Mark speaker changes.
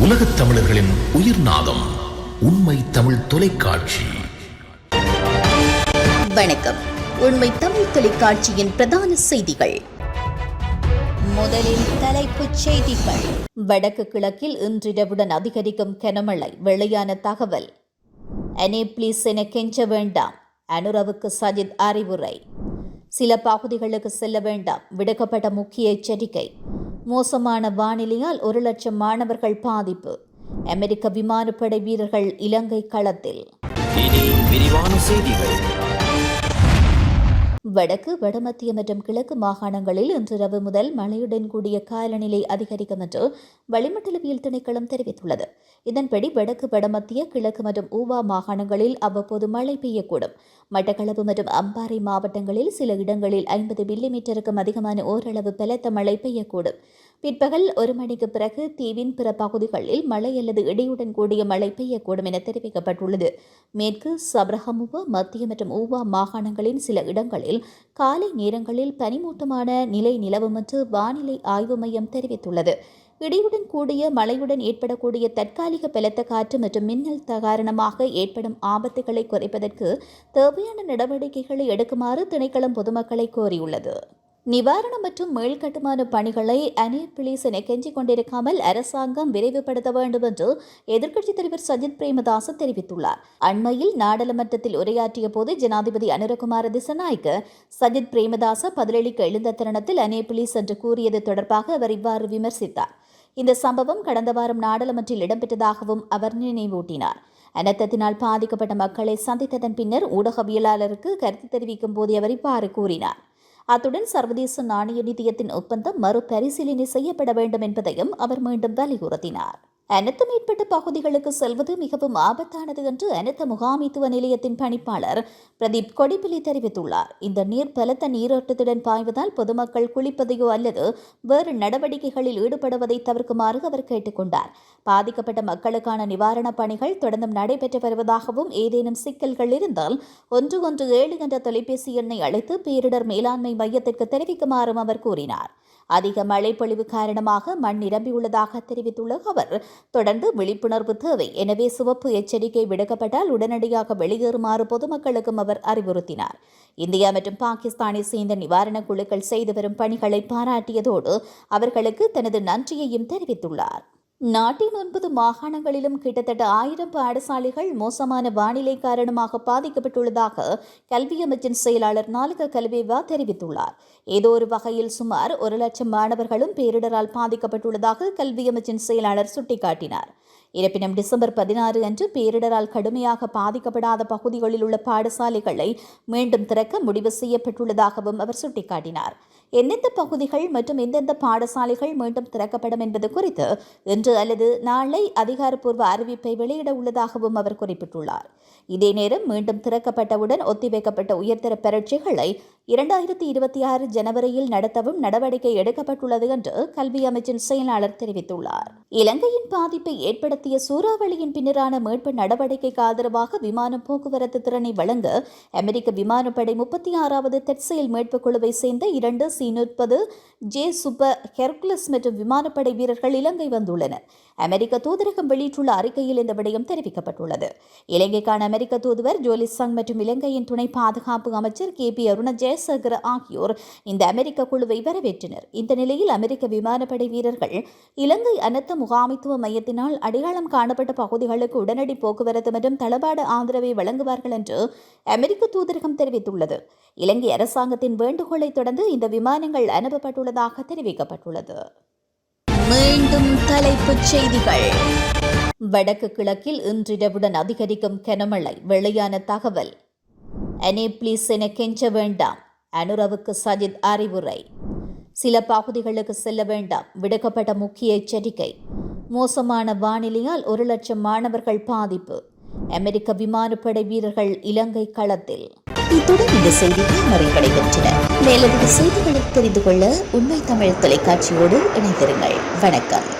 Speaker 1: உலகத் தமிழர்களின் உயிர் நாதம் உண்மை தமிழ் தொலைக்காட்சி.
Speaker 2: வணக்கம். உண்மை தமிழ் தொலைக்காட்சியின் பிரதான செய்திகள். முதலில் தலைப்புச் செய்திகள். வடக்கு கிழக்கில் இன்றிரவுடன் அதிகரிக்கும் கனமழை வெளியான தகவல். அனே ப்ளீஸ் என கெஞ்ச வேண்டாம். அனுரவுக்கு சஜித் அறிவுரை. சில பகுதிகளுக்கு செல்ல வேண்டாம். விடுக்கப்பட்ட முக்கிய எச்சரிக்கை. மோசமான வானிலையால் ஒரு லட்சம் மாணவர்கள் பாதிப்பு. அமெரிக்க விமானப்படை வீரர்கள் இலங்கை களத்தில்.
Speaker 3: இனி விரிவான செய்திகள்.
Speaker 2: வடக்கு வடமத்திய மற்றும் கிழக்கு மாகாணங்களில் இன்றிரவு முதல் மழையுடன் கூடிய காலநிலை அதிகரிக்கும் என்று வளிமண்டலவியல் திணைக்களம் தெரிவித்துள்ளது. இதன்படி வடக்கு வடமத்திய கிழக்கு மற்றும் ஊவா மாகாணங்களில் அவ்வப்போது மழை பெய்யக்கூடும். மட்டக்களப்பு மற்றும் அம்பாறை மாவட்டங்களில் சில இடங்களில் ஐம்பது மில்லிமீட்டருக்கும் அதிகமான ஓரளவு பலத்த மழை பெய்யக்கூடும். பிற்பகல் ஒரு மணிக்கு பிறகு தீவின் பிற பகுதிகளில் மழை அல்லது இடியுடன் கூடிய மழை பெய்யக்கூடும் என தெரிவிக்கப்பட்டுள்ளது. மேற்கு சப்ரஹமுவா மத்திய மற்றும் ஊவா மாகாணங்களின் சில இடங்களில் காலை நேரங்களில் பனிமூட்டமான நிலை நிலவும் என்று வானிலை ஆய்வு மையம் தெரிவித்துள்ளது. இடியுடன் கூடிய மழையுடன் ஏற்படக்கூடிய தற்காலிக பலத்த காற்று மற்றும் மின்னல் காரணமாக ஏற்படும் ஆபத்துகளை குறைப்பதற்கு தேவையான நடவடிக்கைகளை எடுக்குமாறு திணைக்களம் பொதுமக்களை கோரியுள்ளது. நிவாரணம் மற்றும் மேல்கட்டுமான பணிகளை அனேபிளிஸ் என கெஞ்சிக் கொண்டிருக்காமல் அரசாங்கம் விரைவுபடுத்த வேண்டும் என்று எதிர்க்கட்சித் தலைவர் சஜித் பிரேமதாச தெரிவித்துள்ளார். அண்மையில் நாடாளுமன்றத்தில் உரையாற்றிய போது ஜனாதிபதி அனுரகுமார திசநாய்க்கு சஜித் பிரேமதாச பதிலளிக்க எழுந்த தருணத்தில் அனேபிளிஸ் என்று கூறியது தொடர்பாக அவர் இவ்வாறு விமர்சித்தார். இந்த சம்பவம் கடந்த வாரம் நாடாளுமன்றில் இடம்பெற்றதாகவும் அவர் நினைவூட்டினார். அனர்த்தத்தினால் பாதிக்கப்பட்ட மக்களை சந்தித்ததன் பின்னர் ஊடகவியலாளருக்கு கருத்து தெரிவிக்கும் போது அவர் இவ்வாறு கூறினார். அத்துடன் சர்வதேச நாணய நிதியத்தின் ஒப்பந்தம் மறுபரிசீலனை செய்யப்பட வேண்டும் என்பதையும் அவர் மீண்டும் வலியுறுத்தினார். அனைத்து மேற்பட்ட பகுதிகளுக்கு செல்வது மிகவும் ஆபத்தானது என்று அனைத்து முகாமித்துவ நிலையத்தின் பணிப்பாளர் பிரதீப் கொடிப்பிலி தெரிவித்துள்ளார். இந்த நீர் பலத்த நீரோட்டத்துடன் பாய்வதால் பொதுமக்கள் குளிப்பதையோ அல்லது வேறு நடவடிக்கைகளில் ஈடுபடுவதை தவிர்க்குமாறு அவர் கேட்டுக்கொண்டார் பாதிக்கப்பட்ட மக்களுக்கான நிவாரணப் பணிகள் தொடர்ந்தும் நடைபெற்று வருவதாகவும் ஏதேனும் சிக்கல்கள் இருந்தால் ஒன்று ஒன்று ஏழு என்ற தொலைபேசி எண்ணை அழைத்து பேரிடர் மேலாண்மை மையத்திற்கு தெரிவிக்குமாறும் அவர் கூறினார். அதிக மழைப்பொழிவு காரணமாக மண் நிரம்பியுள்ளதாக தெரிவித்துள்ள அவர் தொடர்ந்து விழிப்புணர்வு தேவை. எனவே சிவப்பு எச்சரிக்கை விடுக்கப்பட்டால் உடனடியாக வெளியேறுமாறு பொதுமக்களுக்கும் அவர் அறிவுறுத்தினார். இந்தியா மற்றும் பாகிஸ்தானை சேர்ந்த நிவாரணக் குழுக்கள் செய்து வரும் பணிகளை பாராட்டியதோடு அவர்களுக்கு தனது நன்றியையும் தெரிவித்துள்ளார். நாட்டின் ஒன்பது மாகாணங்களிலும் கிட்டத்தட்ட ஆயிரம் பாடசாலைகள் மோசமான வானிலை காரணமாக பாதிக்கப்பட்டுள்ளதாக கல்வி அமைச்சின் செயலாளர் நாலுக கல்வேவா தெரிவித்துள்ளார். ஏதோ ஒரு வகையில் சுமார் ஒரு லட்சம் மாணவர்களும் பேரிடரால் பாதிக்கப்பட்டுள்ளதாக கல்வி அமைச்சின் செயலாளர் சுட்டிக்காட்டினார். இருப்பினும் டிசம்பர் பதினாறு அன்று பேரிடரால் கடுமையாக பாதிக்கப்படாத பகுதிகளில் உள்ள பாடசாலைகளை மீண்டும் திறக்க முடிவு செய்யப்பட்டுள்ளதாகவும் அவர் சுட்டிக்காட்டினார். எந்தெந்த பகுதிகள் மற்றும் எந்தெந்த பாடசாலைகள் மீண்டும் திறக்கப்படும் என்பது குறித்து இன்று அல்லது நாளை அதிகாரப்பூர்வ அறிவிப்பை வெளியிட உள்ளதாகவும் அவர் குறிப்பிட்டுள்ளார். இதே நேரம் மீண்டும் திறக்கப்பட்டவுடன் ஒத்திவைக்கப்பட்ட உயர்தர பரீட்சைகளை இரண்டாயிரத்தி இருபத்தி ஆறு ஜனவரியில் நடத்தவும் நடவடிக்கை எடுக்கப்பட்டுள்ளது என்று கல்வி அமைச்சின் செயலாளர் தெரிவித்துள்ளார். இலங்கையின் பாதிப்பை ஏற்படுத்திய சூறாவளியின் பின்னரான மீட்பு நடவடிக்கைக்கு ஆதரவாக விமான போக்குவரத்து திறனை வழங்க அமெரிக்க விமானப்படை முப்பத்தி ஆறாவது தெற்செயல் மீட்பு குழுவை சேர்ந்த இரண்டு சி முப்பது ஜே சுப்ப ஹெர்குலஸ் மற்றும் விமானப்படை வீரர்கள் இலங்கை வந்துள்ளனர். அமெரிக்க தூதரகம் வெளியிட்டுள்ள அறிக்கையில் இந்த விடயம் தெரிவிக்கப்பட்டுள்ளது. இலங்கைக்கான அமெரிக்க தூதுவர் ஜோலி சங் மற்றும் இலங்கையின் துணை பாதுகாப்பு அமைச்சர் கே பி அருண ஜெயசேகர ஆகியோர் இந்த அமெரிக்க குழுவை வரவேற்றனர். இந்த நிலையில் அமெரிக்க விமானப்படை வீரர்கள் இலங்கை அனர்த்த முகாமைத்துவ மையத்தினால் அடையாளம் காணப்பட்ட பகுதிகளுக்கு உடனடி போக்குவரத்து மற்றும் தளபாட ஆதரவை வழங்குவார்கள் என்று அமெரிக்க தூதரகம் தெரிவித்துள்ளது. இலங்கை அரசாங்கத்தின் வேண்டுகோளை தொடர்ந்து இந்த விமானங்கள் அனுப்பப்பட்டுள்ளதாக தெரிவிக்கப்பட்டுள்ளது. மீண்டும் தலைப்புச் செய்திகள். வடக்கு கிழக்கில் இன்றிரவுடன் அதிகரிக்கும் கனமழை வெளியான தகவல். அனேப்ளீஸ் என கெஞ்ச வேண்டாம் அனுரவுக்கு சஜித் அறிவுரை. சில பகுதிகளுக்கு செல்ல வேண்டாம் விடுக்கப்பட்ட முக்கிய எச்சரிக்கை. மோசமான வானிலையால் ஒரு லட்சம் மாணவர்கள் பாதிப்பு. அமெரிக்க விமானப்படை வீரர்கள் இலங்கை களத்தில். இத்துடன் இந்த செய்திகள் நிறைவடைகின்றன. மேலதிக செய்திகளை தெரிந்து கொள்ள உண்மை தமிழ் தொலைக்காட்சியோடு இணைந்திருங்கள். வணக்கம்.